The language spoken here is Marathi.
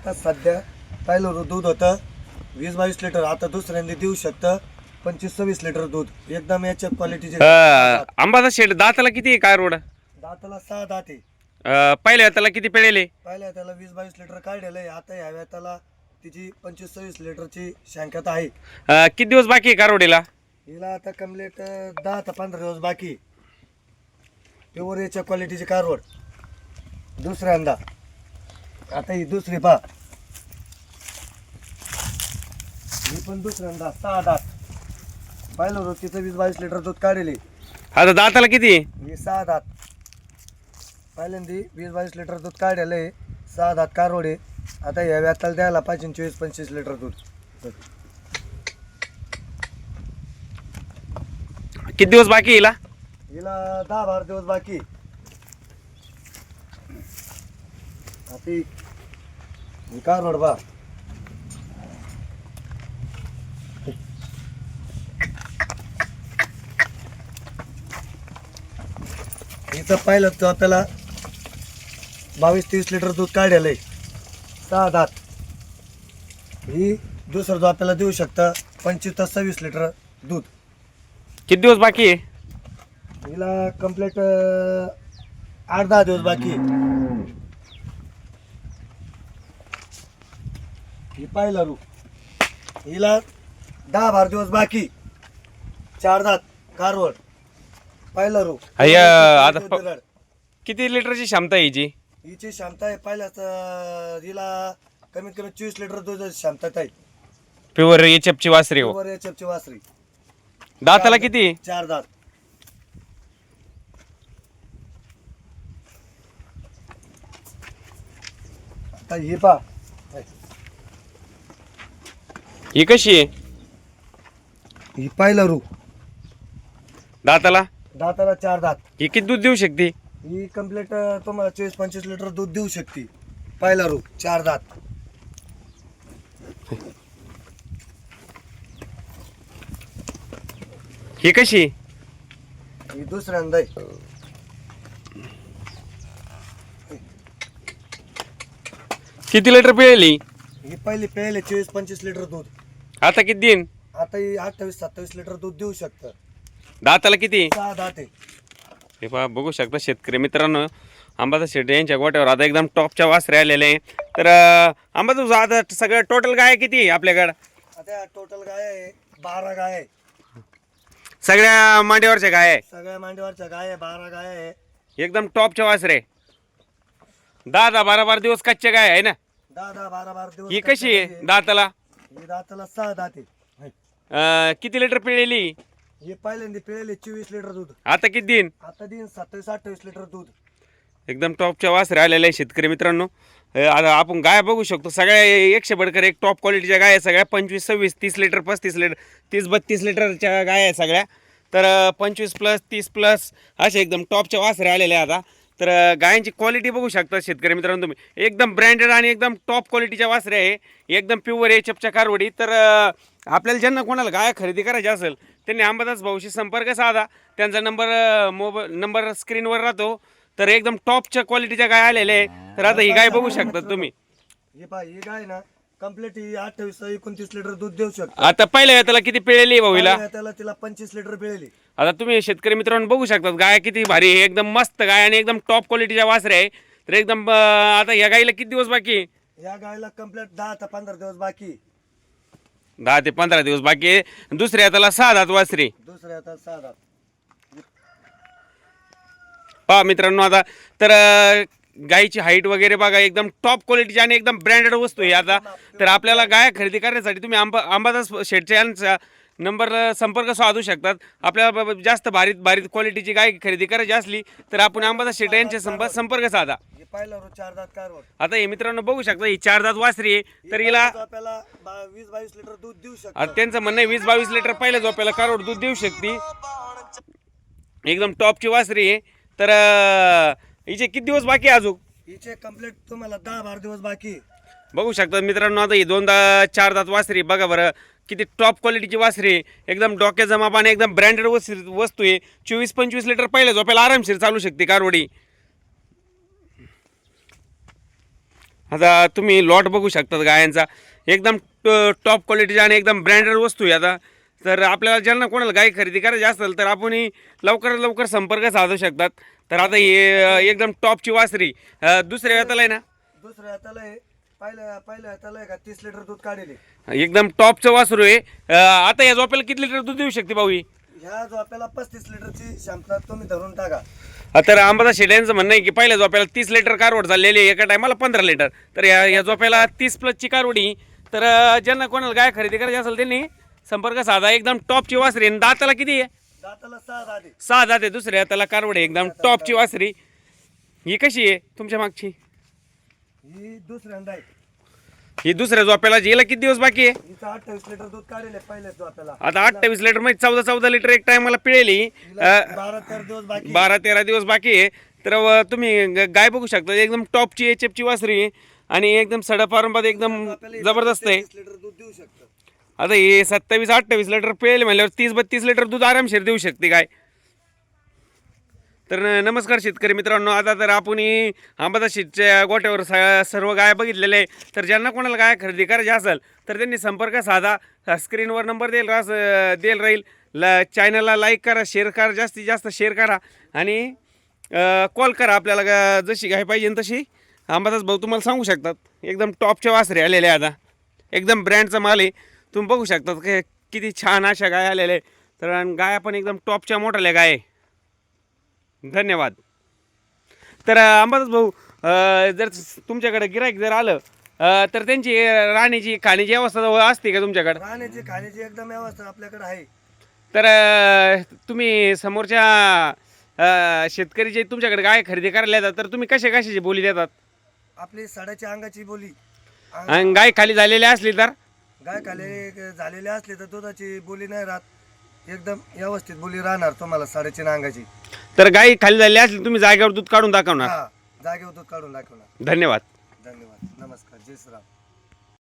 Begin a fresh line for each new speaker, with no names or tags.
आता सध्या पहिलं दूध होतं. वीस बावीस लिटर. आता दुसऱ्यांदा देऊ शकतं. पंचवीस सव्वीस लिटर दूध. एकदम याच्या क्वालिटीचे
अं, आंबाचा शेड दाताला किती काय रोड?
दाताला सहा दात आहे.
पहिल्या त्याला किती पेळेले
पहिल्या त्याला वीस बावीस लिटर काढलेलं आहे. आता ह्या त्याला तिची पंचवीस सव्वीस लिटरची शंकात आहे.
अं, किती दिवस बाकी आहे कारवडीला
हिला आता कंप्लीट दहा ते पंधरा दिवस बाकी प्युअर याच्या क्वालिटीची कारवड दुसऱ्यांदा. आता ही दुसरी पा ही पण दुसऱ्यांदा सहा दात पाहिलं होतं तिचं वीस बावीस लिटर दूध काढले
आता दाताला किती?
ही सहा दात पहिल्यांदा वीस बावीस लिटर दूध काढलेलं आहे. सहा दात कारवड आहे. आता या व्याताला द्यायला पाहिजे चोवीस पंचवीस लिटर दूध.
किती दिवस बाकी येईल
हिला? दहा बारा दिवस बाकी आता ही- कारवड बा हिचं पाहिलं तर आपल्याला बावीस तीस लिटर दूध काढलेलं आहे सहा दात ही दुसरं जो आपल्याला देऊ शकतं पंचवीस ते सव्वीस लिटर दूध.
किती दिवस बाकी आहे?
हिला कंप्लीट आठ दहा दिवस बाकी आहे. ही पाहिलं रू. हिला दहा बारा दिवस बाकी. चार दात कारवड. पाहिलं रू.
अय्या, आता प- किती लिटरची क्षमता आहे हिची?
हिची क्षमता आहे पहिल्याच हिला कमीत कमी चोवीस लिटर दूध क्षमता आहे
प्युअर एचएफची वासरी हो.
वर याच्याची वासरी.
दाताला किती?
चार दात. आता हे पा
ही कशी आहे?
ही पाहिलं रू
दाताला?
दाताला चार दात.
ही किती दूध देऊ शकते?
ही कंप्लीट तुम्हाला चोवीस पंचवीस लिटर दूध देऊ शकते. पाहिला रू चार दात.
ही कशी?
ही दुसऱ्यांदा आहे.
किती लिटर पिळेली?
ही पहिली प्यायले चोवीस पंचवीस लिटर दूध.
आता किती देईन?
आता ही अठ्ठावीस सत्तावीस लिटर दूध देऊ शकतं.
दाताला किती?
सहा आहे.
हे पहा बघू शकता शेतकरी मित्रांनो अंबादा शेट्टी यांच्या गोट्यावर आता एकदम टॉपच्या वासरे आलेले आहे. तर अं, आंबा तुझं आता सगळं टोटल काय किती आहे आपल्याकडं?
आता टोटल गाय आहे बारा गाय आहे.
सगळ्या मांडीवरच्या आहे?
सगळ्या मांडीवरच्या गाय आहे बारा गाय आहे.
एकदम टॉपच्या वासरे. दहा दहा बारा बारा दिवस कच्चे काय आहे ना?
दहा दहा बारा बारा दिवस
ही कशी आहे. दाताला?
ही दाताला सहा दात.
अं, किती लिटर पिळेली?
हे पहिल्यांदा पिळेले चोवीस लिटर दूध.
आता किती देईन
आता दिन सत्तावीस अठ्ठावीस लिटर दूध.
एकदम टॉपच्या वासरे आलेले आहे शेतकरी मित्रांनो. अं, आता आपण गाय बघू शकतो. सगळ्या एकशे बडकर एक टॉप क्वालिटीच्या गाय आहे सगळ्या. पंचवीस सव्वीस तीस लिटर पस्तीस लिटर तीस बत्तीस लिटरच्या गाय आहे सगळ्या. तर पंचवीस प्लस तीस प्लस असे एकदम टॉपच्या वासरे आलेले आहे आता. तर गायांची क्वालिटी बघू शकता शेतकरी मित्रांनो तुम्ही. एकदम ब्रँडेड आणि एकदम टॉप क्वालिटीच्या वासरे आहे. एकदम प्युअर एचपच्या कारवडी. तर आपल्याला ज्यांना कोणाला गाय खरेदी करायची असेल त्यांनी अंबादास भाऊशी संपर्क साधा. त्यांचा नंबर मोबाईल नंबर स्क्रीनवर राहतो. तर एकदम टॉपच्या क्वालिटीच्या गाय आलेल्या आहे. तर आता ही गाय बघू शकता तुम्ही.
हे पहा ही गाय ना कंप्लीट ही अठ्ठावीस एकोणतीस लिटर दूध देऊ शकतो.
आता पहिल्या त्याला किती पिळेली आहे भाऊला
पहिल्या त्याला तिला पंचवीस लिटर पिळेली.
आता तुम्ही शेतकरी मित्रांनो बघू शकतात गाय किती भारी आहे एकदम मस्त गाय आणि एकदम टॉप क्वालिटीच्या वासरे आहे. तर एकदम अं, आता या गाईला किती दिवस बाकी आहे?
या गायला कंप्लीट दहा ते पंधरा दिवस बाकी
दहा ते पंधरा दिवस बाकी आहे. दुसऱ्या त्याला सहा दात वासरे
दुसऱ्या आता सहा दात.
पहा मित्रांनो आता तर अं, गायची हाईट वगैरे बघा एकदम टॉप क्वालिटीची आणि एकदम ब्रँडेड वस्तू आहे. आता तर आपल्याला गाय खरेदी करण्यासाठी तुम्ही आंबा अंबादास शेटच्या यांचा नंबर संपर्क साधू शकतात. आपल्याला जास्त भारीत भारीत क्वालिटीची गाय खरेदी करायची असली तर आपण अंबादास शेट यांच्या संपर्क संपर्क साधा. आता हे मित्रांनो बघू शकता ही चार दात वासरी आहे. तर हिला
आपल्याला बा- वीस बावीस लिटर दूध देऊ शकतो.
आता त्यांचं म्हणणं आहे वीस बावीस लिटर पहिल्या झोप्याला कारोड दूध देऊ शकते. एकदम टॉपची वासरी आहे. तर हिचे किती दिवस बाकी आहे अजून?
हिचे कंप्लीट तुम्हाला दहा बारा दिवस बाकी
बघू शकता मित्रांनो आता ही दोनदा चार दात वासरी बघा बरं किती टॉप क्वालिटीची वासरी आहे. एकदम डोक्या जमाप आणि एकदम ब्रँडेड वस्तू वस्तू आहे. चोवीस पंचवीस लिटर पहिल्या झोप्याला आरामशीर चालू शकते कारवडी. आता तुम्ही लॉट बघू शकतात गायांचा. एकदम टॉप क्वालिटीचा आणि एकदम ब्रँडेड वस्तू आहे आता. तर आपल्याला ज्यांना कोणाला गाय खरेदी करायची असेल तर आपण लवकरात लवकर संपर्क साधू शकतात. तर आता हे अं, एकदम टॉपची वासरी. अं, दुसऱ्या वेताला आहे ना?
दुसऱ्या हाताला आहे. पहिल्या पहिल्या हाताला का? तीस लिटर दूध काढेल
एकदम टॉपचं वासरू आहे. अं, आता या झोप्याला किती लिटर दूध देऊ शकते भाऊ ही
ह्या जो आपल्याला पस्तीस लिटरची क्षमता तुम्ही धरून टाका.
हा, तर अंबादा शेड यांचं म्हणणं आहे की पहिल्या झोप्याला तीस लिटर कारवड चाललेली आहे. एका टायमाला पंधरा लिटर. तर या या झोप्याला तीस प्लसची कारवडी तर अं, ज्यांना कोणाला गाय खरेदी करायची असेल त्यांनी संपर्क साधा. एकदम टॉपची वासरी आणि दाताला किती आहे?
सहा
दाते दुसऱ्या त्याला कारवड आहे एकदम टॉपची वासरी. ही कशी आहे तुमच्या मागची?
ही दुसऱ्यांदा आहे.
ही दुसऱ्या झोप्याला हिला किती दिवस बाकी आहे?
हिचा अठ्ठावीस लिटर दूध काढेल पहिल्याच जो आपल्याला
आता अठ्ठावीस लिटरमध्ये चौदा चौदा लिटर एक टायमाला पिळेली. अं,
बारा तेरा दिवस बाकी
बारा तेरा दिवस बाकी आहे. तर अ, तुम्ही ग- गाय बघू शकता एकदम टॉपची एच एफची वासरी आहे. आणि एकदम सडपारंबात एकदम जबरदस्त आहे.
33 लिटर दूध देऊ शकतं.
आता हे सत्तावीस अठ्ठावीस लिटर पेल म्हणल्यावर तीस बत्तीस लिटर दूध आरामशीर देऊ शकते काय? तर नमस्कार शेतकरी मित्रांनो. आता तर आपण ही आंबादा शेतच्या गोट्यावर स- सर्व गाय बघितलेले आहे तर ज्यांना कोणाला गाय खरेदी करायची असेल तर त्यांनी संपर्क साधा. स्क्रीनवर नंबर देईल रास देईल राहील. ल चॅनलला लाईक करा शेअर करा जास्तीत जास्त शेअर करा. आणि कॉल करा आपल्याला गा- जशी गाय पाहिजे तशी. आंबादास भाऊ तुम्हाला सांगू शकतात. एकदम टॉपच्या वासरे आलेले आता. एकदम ब्रँडचा माल आहे. तुम्ही बघू शकतात की किती छान अशा गाय आलेल्या आहे तर गाया पण एकदम टॉपच्या मोठ्याल्या गाय. धन्यवाद. तर अंबादास भाऊ जर तुमच्याकडे गिराईक जर आलं तर त्यांची राहण्याची खाण्याची व्यवस्था असते का तुमच्याकडे?
राहण्याची खाण्याची एकदम व्यवस्था आपल्याकडे आहे.
तर तुम्ही समोरच्या शेतकरी जे तुमच्याकडे गाय खरेदी करायला येतात तर तुम्ही कशा कशाची बोली देतात?
आपली साड्याच्या अंगाची बोली.
गाय खाली झालेली असली तर?
गाय खाले झालेले असले तर दुधाची बोली नाही राहत. एकदम व्यवस्थित बोली राहणार तुम्हाला साडेतीन अंगाची.
तर गाय खाली झालेली असली तुम्ही जागेवर दूध काढून दाखवणार.
हा जागेवर दूध काढून दाखवणार.
धन्यवाद.
धन्यवाद. नमस्कार. जय श्रीराम.